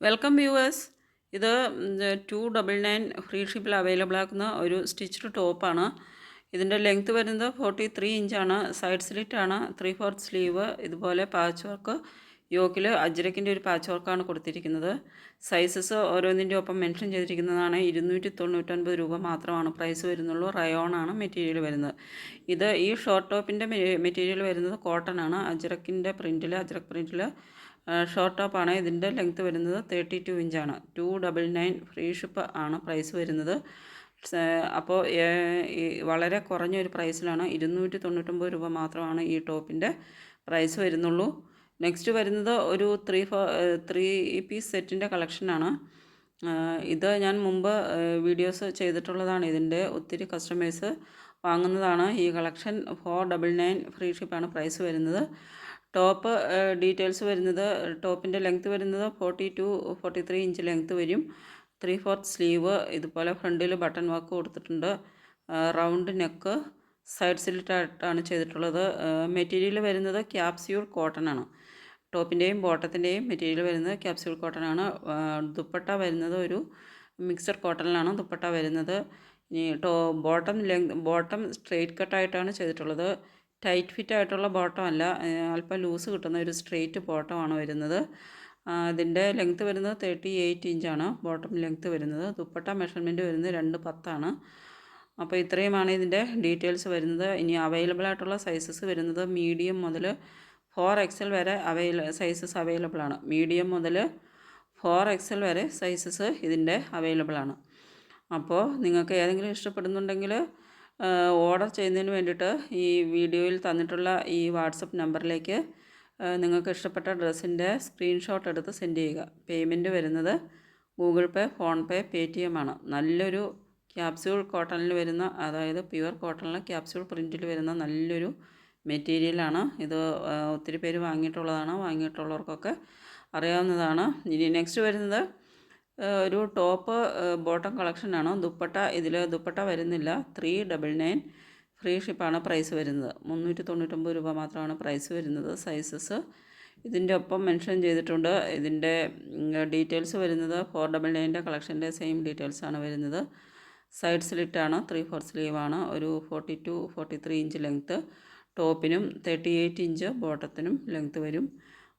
Welcome viewers ഇത് two double nine free ഷിപ്പിൽ available ആക്കുന്ന ഒരു സ്റ്റിച്ച്ഡ് ടോപ്പാണ് ഇതിന്റെ ലെങ്ത് വരുന്നത് ഫോർട്ടി ത്രീ ഇഞ്ചാണ് സൈഡ് സ്ലിറ്റ് ആണ്. ത്രീ ഫോർത്ത് സ്ലീവ് ഇതുപോലെ പാച്ച് വർക്ക് യോക്കിൽ അജ്രക്കിന്റെ ഒരു പാച്ച് വർക്കാണ് കൊടുത്തിരിക്കുന്നത്. സൈസസ് ഓരോന്നിന്റെ ഒപ്പം മെൻഷൻ ചെയ്തിരിക്കുന്നതാണ് ഇരുന്നൂറ്റി തൊണ്ണൂറ്റൊൻപത് രൂപ മാത്രമാണ് പ്രൈസ് വരുന്നുള്ളൂ. റയോണാണ് മെറ്റീരിയൽ വരുന്നത്. ഇത് ഈ ഷോർട്ട് ടോപ്പിന്റെ മെറ്റീരിയൽ വരുന്നത് കോട്ടൺ ആണ്. അജ്രക്കിന്റെ പ്രിന്റിൽ അജ്രക് പ്രിന്റിൽ ഷോർട്ട് ടോപ്പാണ് ഇതിന്റെ ലെങ്ത്ത് വരുന്നത് തേർട്ടി ടു ഇഞ്ചാണ് two double nine free ship ആണ് പ്രൈസ് വരുന്നത്. അപ്പോൾ വളരെ കുറഞ്ഞ ഒരു പ്രൈസിലാണ് ഇരുന്നൂറ്റി തൊണ്ണൂറ്റൊമ്പത് രൂപ മാത്രമാണ് ഈ ടോപ്പിന്റെ പ്രൈസ് വരുന്നുള്ളൂ. നെക്സ്റ്റ് വരുന്നത് ഒരു ത്രീ ഫോ ത്രീ പീസ് സെറ്റിന്റെ കളക്ഷനാണ് ഇത് ഞാൻ മുമ്പ് വീഡിയോസ് ചെയ്തിട്ടുള്ളതാണ്. ഇതിന്റെ ഒത്തിരി കസ്റ്റമേഴ്സ് വാങ്ങുന്നതാണ്. ഈ collection four double nine free ഷിപ്പാണ് price വരുന്നത്. ടോപ്പ് ഡീറ്റെയിൽസ് വരുന്നത് ടോപ്പിന്റെ ലെങ്ത്ത് വരുന്നത് forty two forty three inch length വരും. ത്രീ ഫോർത്ത് സ്ലീവ് ഇതുപോലെ ഫ്രണ്ടിൽ ബട്ടൺ വർക്ക് കൊടുത്തിട്ടുണ്ട്. റൗണ്ട് നെക്ക് സൈഡ് സിലിട്ടായിട്ടാണ് ചെയ്തിട്ടുള്ളത്. മെറ്റീരിയൽ വരുന്നത് ക്യാപ്സ്യൂൾ കോട്ടൺ ആണ്. ടോപ്പിന്റെയും ബോട്ടത്തിന്റെയും മെറ്റീരിയൽ വരുന്നത് ക്യാപ്സ്യൂൾ കോട്ടൺ ആണ്. ദുപ്പട്ട വരുന്നത് ഒരു മിക്സഡ് കോട്ടണിലാണ് ദുപ്പട്ട വരുന്നത്. ഇനി ടോ ബോട്ടം ലെങ് ബോട്ടം സ്ട്രെയിറ്റ് കട്ടായിട്ടാണ് ചെയ്തിട്ടുള്ളത്. ടൈറ്റ് ഫിറ്റ് ആയിട്ടുള്ള ബോട്ടം അല്ല. അല്പം ലൂസ് കിട്ടുന്ന ഒരു സ്ട്രെയിറ്റ് ബോട്ടമാണ് വരുന്നത്. ഇതിന്റെ ലെങ്ത്ത് വരുന്നത് തേർട്ടി എയ്റ്റ് ഇഞ്ചാണ് ബോട്ടം ലെങ്ത്ത് വരുന്നത്. ദുപ്പട്ട മെഷർമെന്റ് വരുന്നത് രണ്ട് പത്താണ്. അപ്പോൾ ഇത്രയുമാണ് ഇതിന്റെ ഡീറ്റെയിൽസ് വരുന്നത്. ഇനി അവൈലബിൾ ആയിട്ടുള്ള സൈസസ് വരുന്നത് മീഡിയം മുതൽ ഫോർ എക്സൽ വരെ അവൈല സൈസസ് അവൈലബിൾ ആണ്. മീഡിയം മുതൽ ഫോർ എക്സൽ വരെ സൈസസ് ഇതിന്റെ അവൈലബിൾ ആണ്. അപ്പോൾ നിങ്ങൾക്ക് ഏതെങ്കിലും ഇഷ്ടപ്പെടുന്നുണ്ടെങ്കിൽ ഓർഡർ ചെയ്യുന്നതിന് വേണ്ടിയിട്ട് ഈ വീഡിയോയിൽ തന്നിട്ടുള്ള ഈ വാട്സപ്പ് നമ്പറിലേക്ക് നിങ്ങൾക്ക് ഇഷ്ടപ്പെട്ട ഡ്രസ്സിന്റെ സ്ക്രീൻഷോട്ട് എടുത്ത് സെൻഡ് ചെയ്യുക. പേയ്മെന്റ് വരുന്നത് Google Pay PhonePe Paytm ആണ്. നല്ലൊരു ക്യാപ്സ്യൂൾ കോട്ടണിൽ വരുന്ന അതായത് പ്യുവർ കോട്ടണിൽ ക്യാപ്സ്യൂൾ പ്രിന്റിൽ വരുന്ന നല്ലൊരു മെറ്റീരിയലാണ്. ഇത് ഒത്തിരി പേര് വാങ്ങിയിട്ടുള്ളതാണ്. വാങ്ങിയിട്ടുള്ളവർക്കൊക്കെ അറിയാവുന്നതാണ്. ഇനി നെക്സ്റ്റ് വരുന്നത് ഒരു ടോപ്പ് ബോട്ടം കളക്ഷനാണ്. ദുപ്പട്ട ഇതിൽ ദുപ്പട്ട വരുന്നില്ല. ത്രീ ഡബിൾ നയൻ ഫ്രീ ഷിപ്പാണ് പ്രൈസ് വരുന്നത്. മുന്നൂറ്റി തൊണ്ണൂറ്റൊമ്പത് രൂപ മാത്രമാണ് പ്രൈസ് വരുന്നത് സൈസസ്. ഇതിന്റെ ഒപ്പം മെൻഷൻ ചെയ്തിട്ടുണ്ട് ഇതിന്റെ ഡീറ്റെയിൽസ് വരുന്നത് ഫോർ ഡബിൾ നയന്റെ കളക്ഷന്റെ സെയിം ഡീറ്റെയിൽസാണ് വരുന്നത്. സൈഡ് സ്ലിറ്റാണ് ത്രീ ഫോർ സ്ലീവാണ് ഒരു forty two forty three inch length ടോപ്പിനും thirty eight inch ബോട്ടത്തിനും ലെങ്ത്ത് വരും.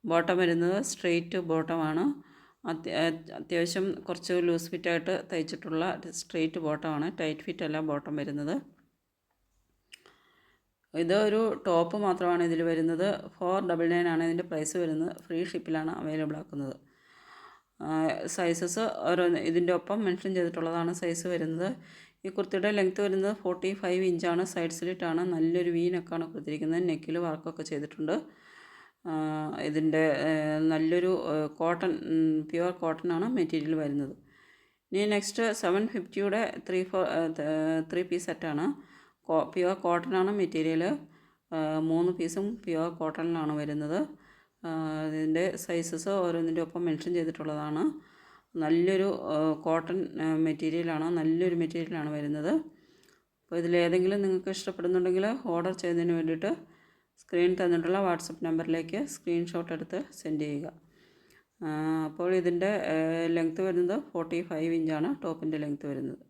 ബോട്ടം വരുന്നത് സ്ട്രെയിറ്റ് ബോട്ടമാണ് അത്യാവശ്യം കുറച്ച് ലൂസ് ഫിറ്റായിട്ട് തയ്ച്ചിട്ടുള്ള സ്ട്രെയിറ്റ് ബോട്ടമാണ് ടൈറ്റ് ഫിറ്റ് അല്ല ബോട്ടം വരുന്നത്. ഇത് ഒരു ടോപ്പ് മാത്രമാണ് ഇതിൽ വരുന്നത്. ഫോർ ഡബിൾ നയൻ ആണ് ഇതിന്റെ പ്രൈസ് വരുന്നത്. ഫ്രീ ഷിപ്പിലാണ് അവൈലബിൾ ആക്കുന്നത്. സൈസസ് ഓരോ ഇതിന്റെ ഒപ്പം മെൻഷൻ ചെയ്തിട്ടുള്ളതാണ് സൈസ് വരുന്നത്. ഈ കുർത്തിയുടെ ലെങ്ത്ത് വരുന്നത് ഫോർട്ടി ഫൈവ് ഇഞ്ചാണ് സൈഡ് സ്ലിറ്റാണ് നല്ലൊരു വി നെക്കാണ് കൊടുത്തിരിക്കുന്നത്. നെക്കിൽ വർക്കൊക്കെ ചെയ്തിട്ടുണ്ട്. ഇതിന്റെ നല്ലൊരു കോട്ടൺ പ്യുവർ കോട്ടൺ ആണ് മെറ്റീരിയൽ വരുന്നത്. ഇനി നെക്സ്റ്റ് സെവൻ ഫിഫ്റ്റിയുടെ ത്രീ ഫോർ ത്രീ പീസ് സെറ്റാണ് പ്യുവർ കോട്ടൺ ആണ്. മെറ്റീരിയൽ മൂന്ന് പീസും പ്യുവർ കോട്ടണിലാണ് വരുന്നത്. ഇതിന്റെ സൈസസ് ഓരോന്നിന്റെ ഒപ്പം മെൻഷൻ ചെയ്തിട്ടുള്ളതാണ്. നല്ലൊരു കോട്ടൺ മെറ്റീരിയലാണ് നല്ലൊരു മെറ്റീരിയലാണ് വരുന്നത്. അപ്പോൾ ഇതിലേതെങ്കിലും നിങ്ങൾക്ക് ഇഷ്ടപ്പെടുന്നുണ്ടെങ്കിൽ ഓർഡർ ചെയ്യുന്നതിന് വേണ്ടിയിട്ട് സ്ക്രീൻ തന്നിട്ടുള്ള വാട്സപ്പ് നമ്പറിലേക്ക് സ്ക്രീൻഷോട്ട് എടുത്ത് സെൻഡ് ചെയ്യുക. അപ്പോൾ ഇതിന്റെ ലെങ്ത്ത് വരുന്നത് ഫോർട്ടി ഫൈവ് ഇഞ്ചാണ് ടോപ്പിന്റെ ലെങ്ത്ത് വരുന്നത്.